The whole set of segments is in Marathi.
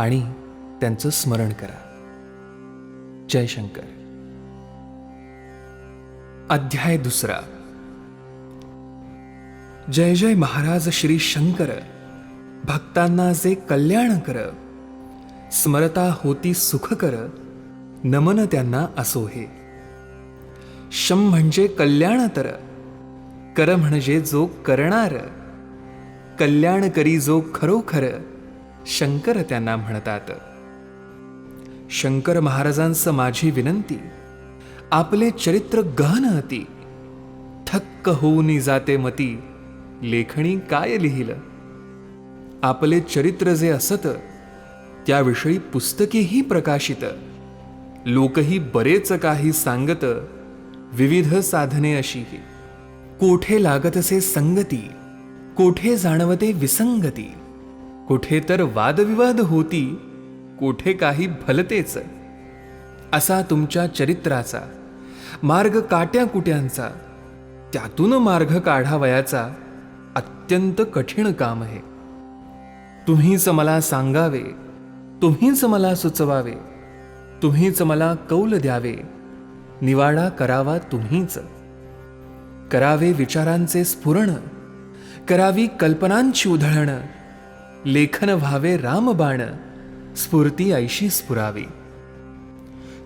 आणि त्यांचं स्मरण करा. जयशंकर अध्याय दुसरा. जय जय महाराज श्री शंकर. भक्तांना जे कल्याण कर. स्मरता होती सुख कर नमन त्यांना असो हे. शम म्हणजे कल्याण तर. कर म्हणजे जो करणार. कल्याण करी जो खरोखर. शंकर त्यांना म्हणतात शंकर महाराजांचं माझी विनंती आपले चरित्र गहन अति थक्क होऊन जाते मती लेखणी काय लिहिलं? आपले चरित्र जे असत त्याविषयी पुस्तकेही प्रकाशित लोकही बरेच काही सांगत विविध साधने अशीही. कोठे लागतसे संगती कोठे जाणवते विसंगती? कुठे तर वादविवाद होती कोठे काही भलतेच. असा तुमच्या चरित्राचा मार्ग काट्या कुट्यांचा त्यातून मार्ग काढावयाचा अत्यंत कठीण काम आहे. तुम्हीच मला सांगावे तुम्हीच मला सुचवावे तुम्हीच मला कौल द्यावे निवाडा करावा तुम्हीच. करावे विचारांचे स्फुरण करावी कल्पनांची उधळणं लेखन व्हावे रामबाण स्फूर्ती ऐशी स्फुरावी.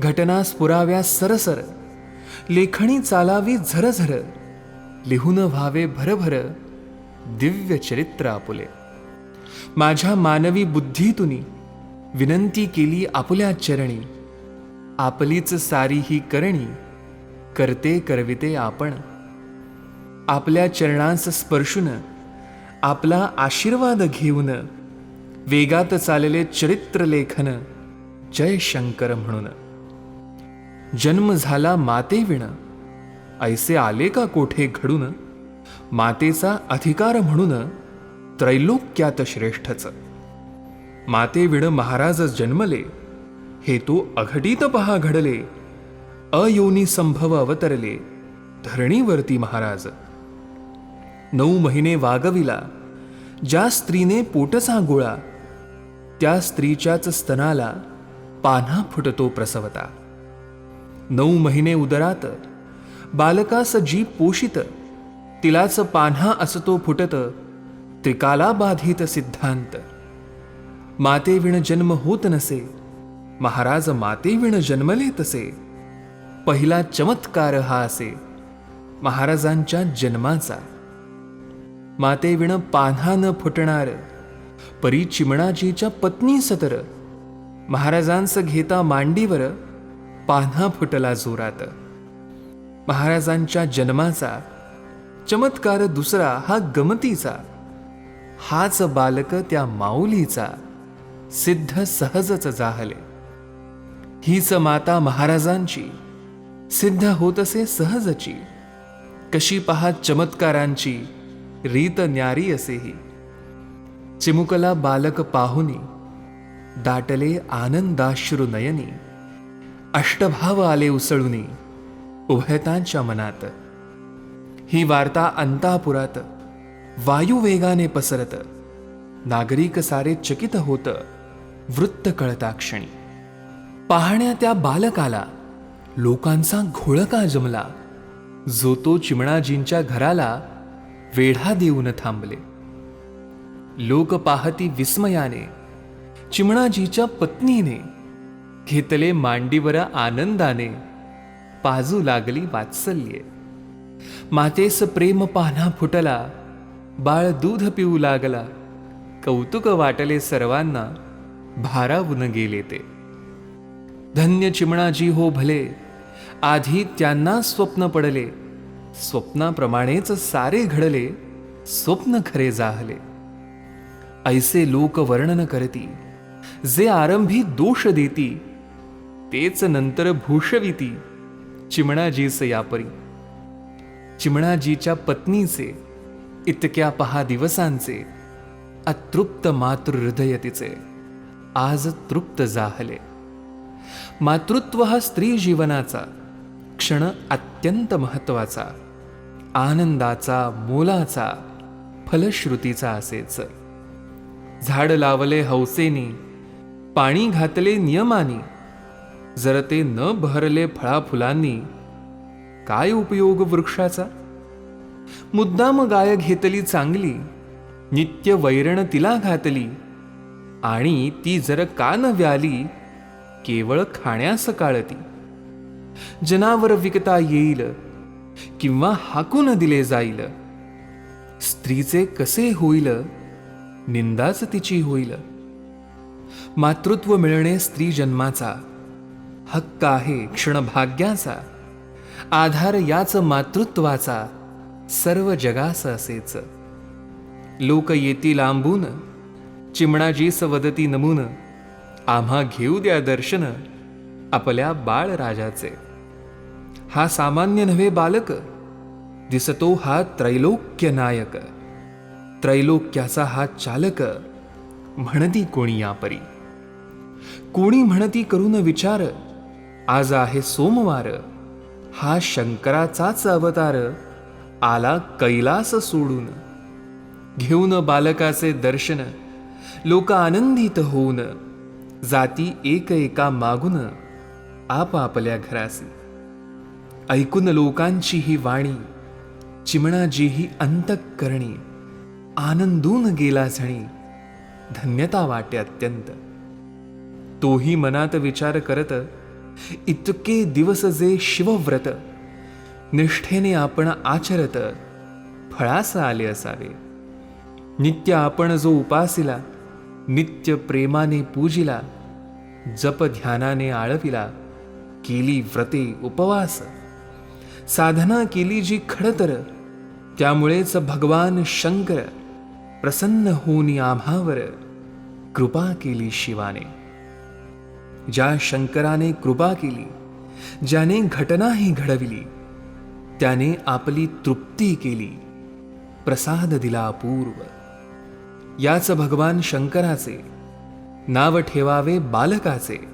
घटना स्फुराव्या सरसर लेखणी चालावी झरझर लिहून व्हावे भरभर दिव्य चरित्र आपुले. माझ्या मानवी बुद्धीतून विनंती केली आपुल्या चरणी आपलीच सारी ही करणी करते करविते आपण. आपल्या चरणांस स्पर्शून आपला आशीर्वाद घेऊन वेगात चालले चरित्र लेखन जय शंकर म्हणून. जन्म झाला माते विण. ऐसे आले का कोठे घडून? मातेचा अधिकार म्हणून त्रैलोक्यात श्रेष्ठच. माते विण महाराज जन्मले हे तो अघटित पहा घडले. अयोनी संभव अवतरले धरणीवरती महाराज. नऊ महिने वागविला. ज्या स्त्रीने पोटचा गोळा त्या स्त्रीच्याच स्तनाला पान्हा फुटतो प्रसवता. नऊ महिने उदरात बालकास जी पोषित तिलाच पान्हा असतो फुटत त्रिकाला बाधित सिद्धांत. मातेविण जन्म होत नसे महाराज मातेविण जन्मले तसे पहिला चमत्कार हा असे महाराजांच्या जन्माचा. मातेविण पान्हा न फुटणार. परी चिमणाजीच्या पत्नी सतर. महाराजांस घेता मांडीवर पान्हा फुटला जोरात. महाराजांच्या जन्माचा चमत्कार दुसरा हा गमतीचा. हाच बालक त्या माऊलीचा सिद्ध सहजच जाहले. हीच माता महाराजांची सिद्ध होत असे सहजची. कशी पहा चमत्कारांची रीत न्यारी असेही चिमुकला बालक पाहुनी दाटले आनंदाश्रू नयनी अष्टभाव आले उसळुनी उभयतांच्या मनात. ही वार्ता अंतापुरात वायुवेगाने पसरत नागरिक सारे चकित होत वृत्त कळता क्षणी पाहण्या त्या बालकाला लोकांचा घोळका जमला जो तो चिमणाजींच्या घराला वेढा देऊन थांबले. लोक पाहती विस्मयाने चिमणाजीच्या पत्नीने घेतले मांडीवर आनंदाने पाजू लागली वात्सल्ये. मातेस प्रेम पान्हा फुटला बाळ दूध पिऊ लागला कौतुक वाटले सर्वांना भारावून गेले ते. धन्य चिमणाजी हो भले आधी त्यांना स्वप्न पडले स्वप्नाप्रमाणेच सारे घडले स्वप्न खरे जाहले. ऐसे लोक वर्णन करती जे आरंभी दोष देती तेच नंतर भूषविती चिमणाजीस यापरी. चिमणाजीच्या पत्नीचे इतक्या पहा दिवसांचे अतृप्त मातृ हृदय तिचे आज तृप्त जाहले. मातृत्व हा स्त्री जीवनाचा क्षण अत्यंत महत्त्वाचा आनंदाचा मोलाचा फलश्रुतीचा असेच. झाड लावले हौसेनी पाणी घातले नियमानी जर ते न बहरले फळाफुलांनी काय उपयोग वृक्षाचा? मुद्दाम गाय घेतली चांगली नित्य वैरण तिला घातली आणि ती जर का न व्याली केवळ खाण्यास काळती. जनावर विकता येईल किंवा हाकून दिले जाईल. स्त्रीचे कसे होईल? निंदाच तिची होईल. मातृत्व मिळणे स्त्री जन्माचा. हक्क आहे क्षणभाग्याचा. आधार याच मातृत्वाचा. सर्व जगास असेच. लोक येती लांबून चिमणाजी सवदती नमून. आम्हा घेऊ द्या दर्शन. आपल्या बाळराजाचे हा सामान्य नव्हे बालक? दिसतो हा त्रैलोक्य नायक. त्रैलोक्याचा हा चालक. म्हणती कोणी यापरी? कोणी म्हणती करून विचार? आज आहे सोमवार. हा शंकराचाच अवतार. आला कैलास सोडून. घेऊन बालकाचे दर्शन. लोक आनंदित होऊन. जाती एक एका मागून. आपापल्या घरासी ऐकून लोकांची ही वाणी चिमणाजी ही अंतःकरणी आनंदून गेला झणी धन्यता वाटे अत्यंत. तोही मनात विचार करत इतके दिवस जे शिवव्रत निष्ठेने आपण आचरत फळास आले असावे. नित्य आपण जो उपासिला नित्य प्रेमाने पूजिला जप ध्यानाने आळविला केली व्रते उपवास. साधना केली जी खडतर त्यामुळेच भगवान शंकर प्रसन्न होऊन आम्हावर कृपा केली शिवाने. ज्या शंकराने कृपा केली ज्याने घटनाही घडविली त्याने आपली तृप्ती केली प्रसाद दिला अपूर्व. याच भगवान शंकराचे नाव ठेवावे बालकाचे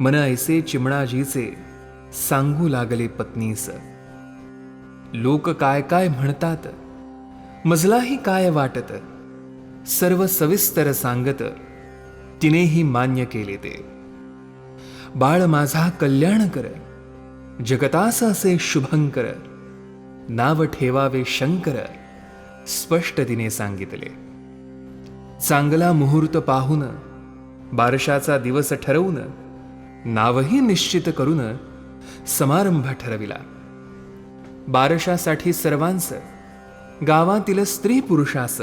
मन ऐसे चिमणाजीचे सांगू लागले पत्नीस लोक काय काय म्हणतात मजलाही काय वाटत सर्व सविस्तर सांगत तिनेही मान्य केले ते. बाळ माझा कल्याण कर जगतास असे शुभंकर नाव ठेवावे शंकर स्पष्ट तिने सांगितले. चांगला मुहूर्त पाहून बारशाचा दिवस ठरवून नावही निश्चित करून समारंभ ठरविला. बारशासाठी सर्वांस गावातील स्त्री पुरुषास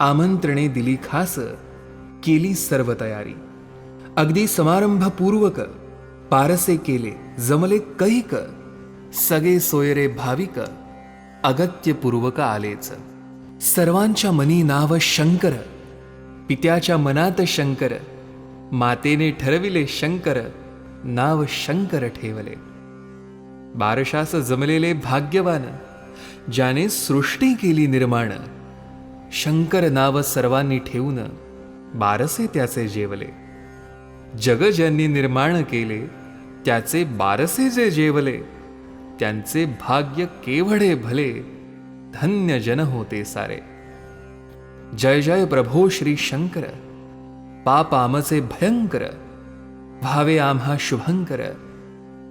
आमंत्रणे दिली खास केली सर्व तयारी. अगदी समारंभपूर्वक पारसे केले जमले कैक सगळे सोयरे भाविक अगत्यपूर्वक आलेच. सर्वांच्या मनी नाव शंकर पित्याच्या मनात शंकर मातेने ठरविले शंकर नाव शंकर ठेवले. बारशास जमलेले भाग्यवान ज्याने सृष्टी केली निर्माण शंकर नाव सर्वांनी ठेवून बारसे त्याचे जेवले. जग ज्यांनी निर्माण केले त्याचे बारसे जे जेवले त्यांचे भाग्य केवढे भले धन्य जन होते सारे. जय जय प्रभो श्री शंकर. पाप आमचे भयंकर. भावे आम्हा शुभंकर.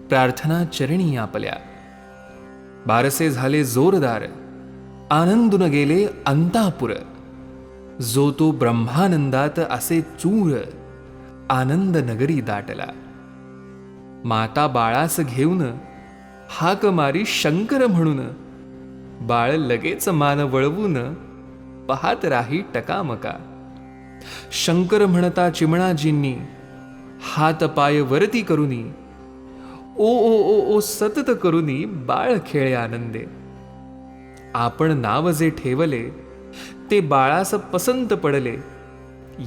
प्रार्थना चरणी आपल्या. बारसे झाले जोरदार. आनंदून गेले अंतापुर. जो तो ब्रह्मानंदात असे चूर. आनंद नगरी दाटला. माता बाळास घेऊन हाक मारी शंकर म्हणून. बाळ लगेच मान वळवून पाहत राही टकामका. शंकर म्हणता चिमणाजींनी हात पाय वरती करुनी ओ ओ ओ ओ सतत करुनी बाळ खेळे आनंदे. आपण नाव जे ठेवले ते बाळास पसंत पडले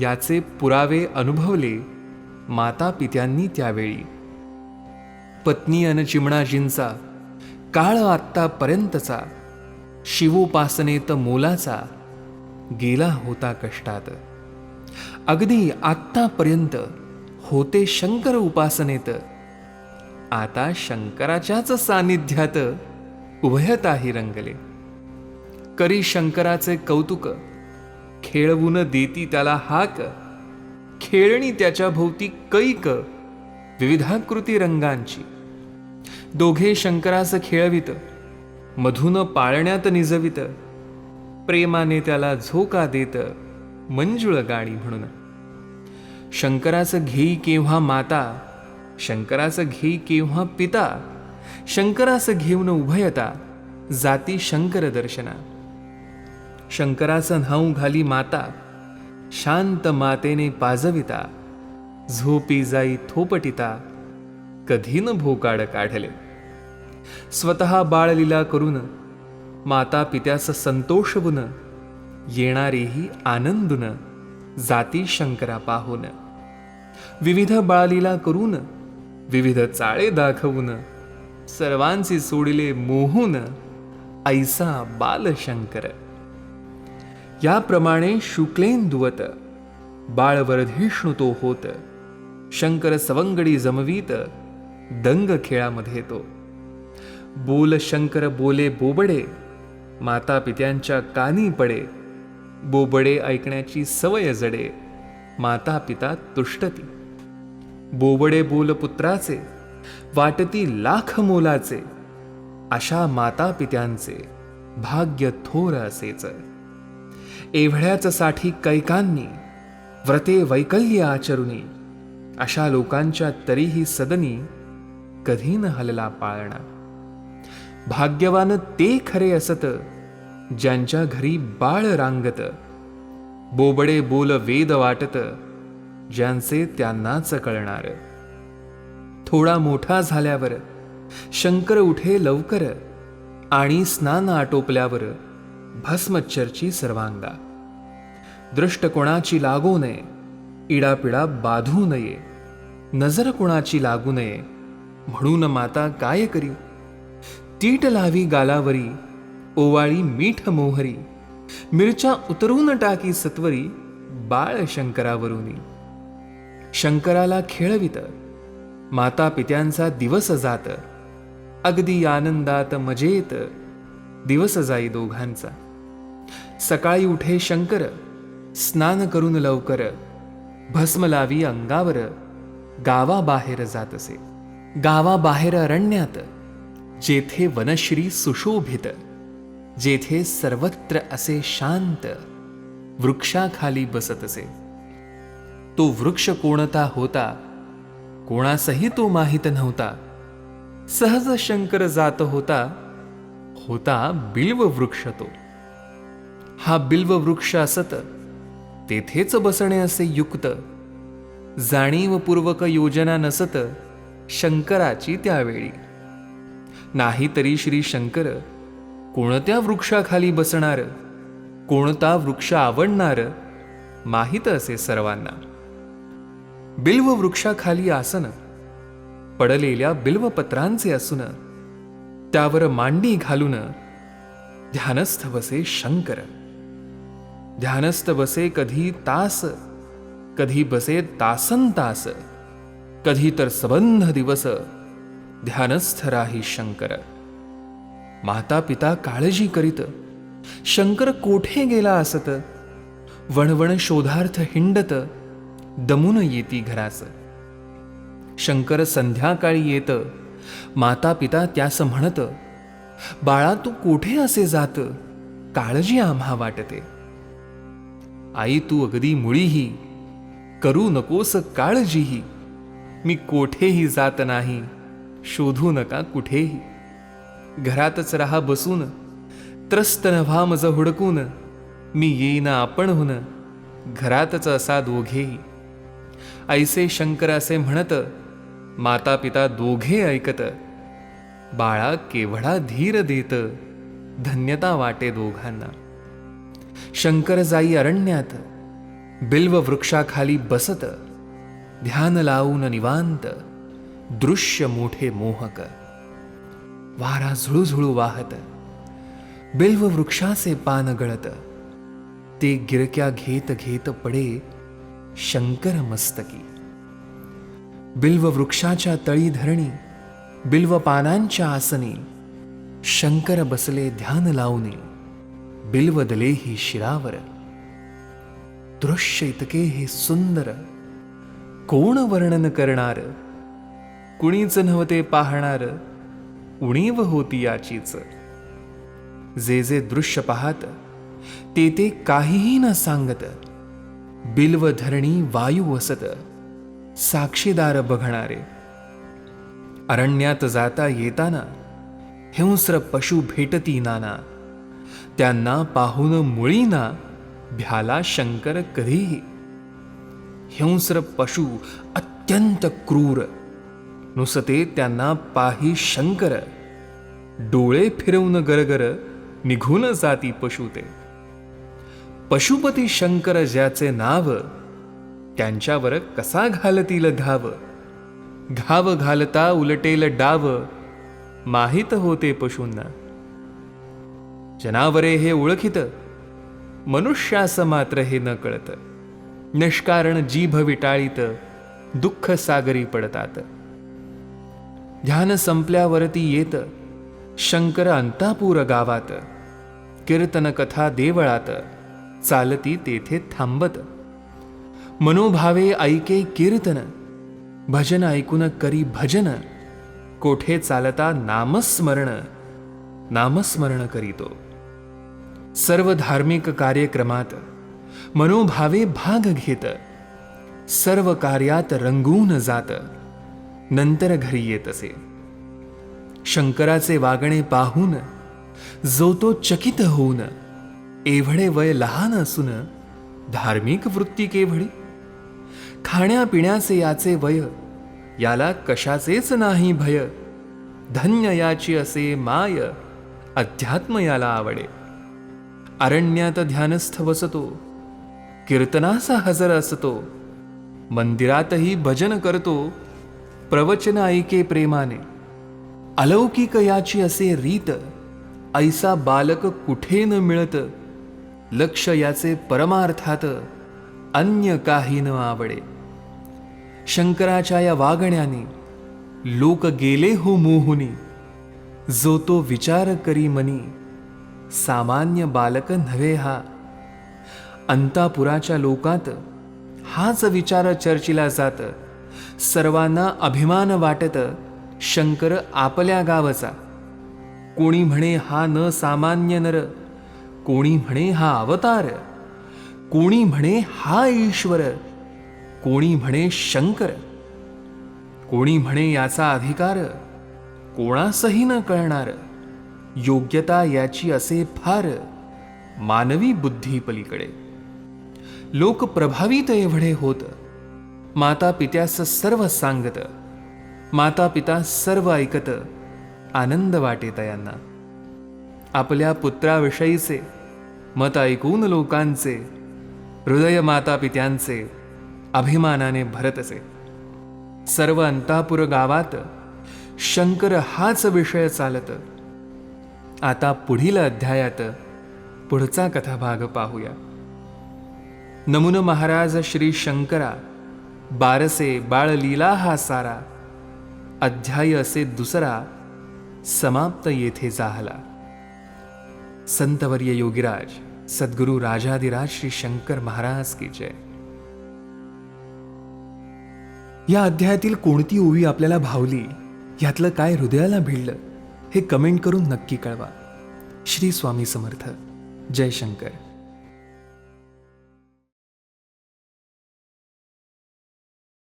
याचे पुरावे अनुभवले माता पित्यांनी त्यावेळी. पत्नी अन चिमणाजींचा काळ आत्तापर्यंतचा शिवोपासनेत मोलाचा गेला होता कष्टात. अगदी आत्तापर्यंत होते शंकर उपासनेत. आता शंकराच्याच सानिध्यात उभयताही रंगले. करी शंकराचे कौतुक खेळवून देती त्याला हाक खेळणी त्याच्या भोवती कैक विविधाकृती रंगांची. दोघे शंकरास खेळवित मधून पाळण्यात निजवित प्रेमाने त्याला झोका देत मंजुळ गाणी म्हणून. शंकराचं घेई केव्हा माता शंकराचं घेई केव्हा पिता शंकराचं घेऊन उभयता जाती शंकर दर्शना. शंकराचं न्हाऊ घाली माता शांत मातेने पाजविता झोपी जाई थोपटिता कधी न भोकाड काढले. स्वतः बाळलीला करून माता पित्याचं संतोषवून येणारेही आनंदून जाती शंकरा पाहून विविध बाळलीला करून विविध चाळे दाखवून सर्वांचे सोडिले मोहून ऐसा बालशंकर. याप्रमाणे शुक्लेंदुवत बाळवर्धिष्णू तो होत शंकर सवंगडी जमवीत दंग खेळामध्ये तो. बोल शंकर बोले बोबडे माता पित्यांच्या कानी पडे बोबडे ऐकण्याची सवय जडे. माता पिता तुष्टती. बोबडे बोल पुत्राचे वाटती लाख मोलाचे. अशा माता पित्यांचे भाग्य थोर असेच. एवढ्याच साठी कैकांनी व्रते वैकल्य आचरुनी. अशा लोकांच्या तरीही सदनी कधी न हलला पाळणा. भाग्यवान ते खरे असत ज्यांच्या घरी बाळ रांगत. बोबडे बोल वेद वाटत ज्यांचे त्यांनाच कळणार. थोडा मोठा झाल्यावर शंकर उठे लवकर आणि स्नान आटोपल्यावर भस्मच्चरची सर्वांगा. दृष्ट कोणाची लागू नये इडापिडा बाधू नये. नजर कोणाची लागू नये म्हणून माता काय करी? तीट लावी गालावरी ओवाळी मीठ मोहरी मिरच्या उतरून टाकी सत्वरी बाळ शंकरावरुनी. शंकराला खेळवित माता पित्यांचा दिवस जात अगदी आनंदात मजेत दिवस जाई दोघांचा. सकाळी उठे शंकर स्नान करून लवकर भस्म लावी अंगावर गावाबाहेर जात असे गावाबाहेर अरण्यात जेथे वनश्री सुशोभित. जेथे सर्वत्र असे शांत वृक्षाखाली बसत असे. तो वृक्ष कोणता होता? कोणासही तो माहीत नव्हता. सहज शंकर जात होता होता बिल्व वृक्ष तो. हा बिल्व वृक्ष असत तेथेच बसणे असे युक्त. जाणीवपूर्वक योजना नसत शंकराची त्यावेळी. नाहीतरी श्री शंकर कोणत्या वृक्षाखाली बसणार? कोणता वृक्ष आवडणार? माहीत असे सर्वांना. बिल्व वृक्षाखाली आसन. पडलेल्या बिल्वपत्रांचे असून त्यावर मांडी घालून ध्यानस्थ बसे शंकर. ध्यानस्थ बसे कधी तास कधी बसे तासन तास कधी तर सबंध दिवस ध्यानस्थ राही शंकर. माता पिता काळजी करीत. शंकर कोठे गेला असत? वणवण शोधार्थ हिंडत. दमून येती घरास. शंकर संध्याकाळी येत. माता पिता त्यास म्हणत बाळा तू कोठे असे जात? काळजी आम्हा वाटते. आई तू अगदी मुळीही. करू नकोस काळजीही. मी कोठेही जात नाही. शोधू नका कुठेही. घरातच राहा बसून. त्रस्त नभा मज हुडकून. मी येईन आपणहून घरातच असा दोघेही. ऐसे शंकर असे म्हणत माता पिता दोघे ऐकत. बाळा केवढा धीर देत धन्यता वाटे दोघांना. शंकर जाई अरण्यात बिल्व वृक्षाखाली बसत. ध्यान लावून निवांत दृश्य मोठे मोहक. वारा झुळूझुळू वाहत. बिल्व वृक्षाचे पान गळत. ते गिरक्या घेत घेत पडे शंकर मस्तकी. बिल्व वृक्षाच्या तळी धरणी बिल्व पानांच्या आसनी शंकर बसले ध्यान लावणे बिल्व दले ही शिरावर. दृश्य इतके हे सुंदर. कोण वर्णन करणार? कुणीच नव्हते पाहणार. उणीव होती याचीच. जे जे दृश्य पाहत ते ते काहीही न सांगत बिल्व धरणी वायू वसत साक्षीदार बघणारे. अरण्यात जाता येताना हिंस्र पशु भेटती नाना त्यांना पाहून मुळीना भ्याला शंकर कधीही. हिंस्र पशु अत्यंत क्रूर नुसते त्यांना पाही शंकर. डोळे फिरवून गरगर निघून जाती पशु ते पशुपती शंकर ज्याचे नाव त्यांच्यावर कसा घालतील घाव घाव घालता उलटेल डाव माहीत होते पशूंना. जनावरे हे ओळखित मनुष्यास मात्र हे न कळत. निष्कारण जीभ विटाळीत दुःख सागरी पडतात. ध्यान संपल्यावरती येत शंकर अंतापूर गावात कीर्तन कथा देवळात चालती तेथे थांबत. मनोभावे ऐके कीर्तन भजन ऐकून करी भजन कोठे चालता नामस्मरण नामस्मरण करीतो. सर्व धार्मिक कार्यक्रमात मनोभावे भाग घेत सर्व कार्यात रंगून जात. नंतर घरी येत असे. शंकराचे वागणे पाहून जो तो चकित होऊन एवढे वय लहान असून धार्मिक वृत्ती केवढी? खाण्यापिण्याचे याचे वय याला कशाचेच नाही भय. धन्य याची असे माय अध्यात्म याला आवडे. अरण्यात ध्यानस्थ वसतो कीर्तनाचा हजर असतो मंदिरातही भजन करतो प्रवचन ऐके प्रेमाने. अलौकिक याची असे रीत ऐसा बालक कुठे न मिळत लक्ष याचे परमार्थात अन्य काही न आवडे. शंकराच्या या वागण्याने लोक गेले हो मोहुनी जो तो विचार करी मनी सामान्य बालक नव्हे हा. अंतापुराच्या लोकात हाच विचार चर्चिला जात सर्वांना अभिमान वाटत शंकर आपल्या गावचा. कोणी म्हणे हा न सामान्य नर कोणी म्हणे हा अवतार कोणी म्हणे हा ईश्वर कोणी म्हणे शंकर कोणी म्हणे याचा अधिकार कोणासही न कळणार. योग्यता याची असे फार मानवी बुद्धी पलीकडे. लोक प्रभावित एवढे होत माता पित्यास सर्व सांगत. माता पिता सर्व ऐकत. आनंद वाटे तयांना आपल्या पुत्राविषयीचे मत ऐकून लोकांचे हृदय माता पित्यांचे अभिमानाने भरतचे सर्व अंतापुर गावात शंकर हाच विषय चालत. आता पुढील अध्यायात पुढचा कथाभाग पाहूया. नमुन महाराज श्री शंकरा बारसे बाळलीला हा सारा. अध्याय असे दुसरा समाप्त येथे झाला संतवर्य योगीराज सद्गुरु राजाधिराज श्री शंकर महाराज की जय. या अध्यायातील कोणती ओवी आपल्याला भावली यातलं काय हृदयाला भिडलं हे कमेंट करून नक्की कळवा. श्री स्वामी समर्थ. जय शंकर.